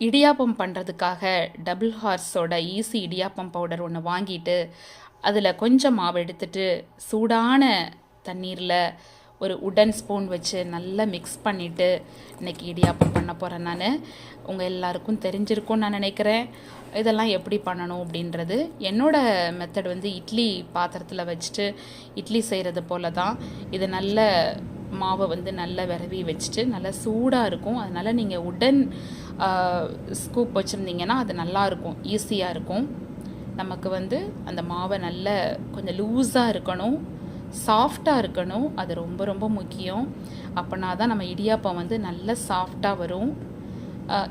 இடியாப்பம் பண்ணுறதுக்காக டபுள் ஹார்ஸோட easy idiyappam powder ஒன்று வாங்கிட்டு அதில் கொஞ்சம் மாவு எடுத்துட்டு சூடான தண்ணீரில் ஒரு உடன் ஸ்பூன் வச்சு நல்லா மிக்ஸ் பண்ணிவிட்டு இன்னைக்கு இடியாப்பம் பண்ண போகிறேன் நான். உங்கள் எல்லாருக்கும் தெரிஞ்சிருக்கும்னு நான் நினைக்கிறேன். இதெல்லாம் எப்படி பண்ணணும் அப்படின்றது என்னோட மெத்தட் வந்து இட்லி பாத்திரத்தில் வச்சுட்டு இட்லி செய்கிறது போல தான் இது நல்ல மாவை வந்து நல்லா விரவி வச்சுட்டு நல்லா சூடாக இருக்கும். அதனால் நீங்கள் உடன் ஸ்கூப் வச்சுருந்தீங்கன்னா அது நல்லாயிருக்கும் ஈஸியாக இருக்கும். நமக்கு வந்து அந்த மாவை நல்ல கொஞ்சம் லூஸாக இருக்கணும் சாஃப்டாக இருக்கணும். அது ரொம்ப ரொம்ப முக்கியம். அப்போனா தான் நம்ம இடியாப்பம் வந்து நல்ல சாஃப்டாக வரும்.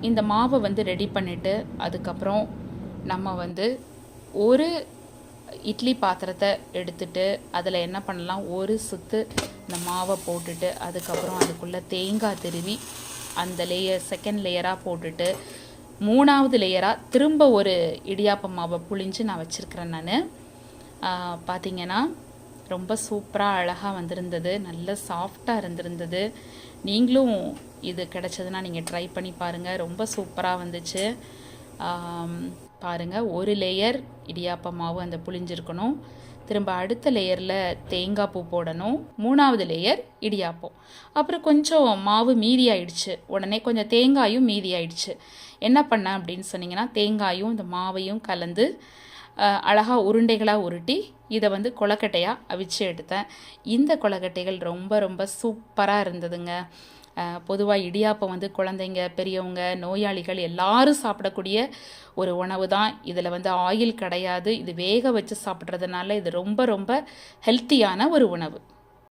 இந்த மாவை வந்து ரெடி பண்ணிவிட்டு அதுக்கப்புறம் நம்ம வந்து ஒரு இட்லி பாத்திரத்தை எடுத்துட்டு அதில் என்ன பண்ணலாம்? ஒரு சுத்து இந்த மாவை போட்டுட்டு அதுக்கப்புறம் அதுக்குள்ளே தேங்காய் திருவி அந்த லேயர் செகண்ட் லேயராக போட்டுட்டு மூணாவது லேயராக திரும்ப ஒரு இடியாப்ப மாவை புழிஞ்சு நான் வச்சுருக்கிறேன் நான். பார்த்தீங்கன்னா ரொம்ப சூப்பராக அழகாக வந்திருந்தது. நல்ல சாஃப்டாக இருந்திருந்தது. நீங்களும் இது கிடச்சதுன்னா நீங்கள் ட்ரை பண்ணி பாருங்கள் ரொம்ப சூப்பராக வந்துச்சு. பாருங்கள் ஒரு லேயர் இடியாப்ப மாவு அந்த புளிஞ்சிருக்கணும் திரும்ப அடுத்த லேயரில் தேங்காய் பூ போடணும். மூணாவது லேயர் இடியாப்பம். அப்புறம் கொஞ்சம் மாவு மீதி ஆயிடுச்சு. உடனே கொஞ்சம் தேங்காயும் மீதி ஆயிடுச்சு. என்ன பண்ணேன் அப்படின்னு சொன்னீங்கன்னா தேங்காயும் இந்த மாவையும் கலந்து அழகாக உருண்டைகளாக உருட்டி இதை வந்து கொலக்கட்டையாக அவிச்சு எடுத்தேன். இந்த கொலக்கட்டைகள் ரொம்ப ரொம்ப சூப்பராக இருந்ததுங்க. பொதுவாக இடியாப்பம் வந்து குழந்தைங்க பெரியவங்க நோயாளிகள் எல்லாரும் சாப்பிடக்கூடிய ஒரு உணவு தான் இதில் வந்து ஆயில் கிடையாது. இது வேக வச்சு சாப்பிட்றதுனால இது ரொம்ப ரொம்ப ஹெல்த்தியான ஒரு உணவு.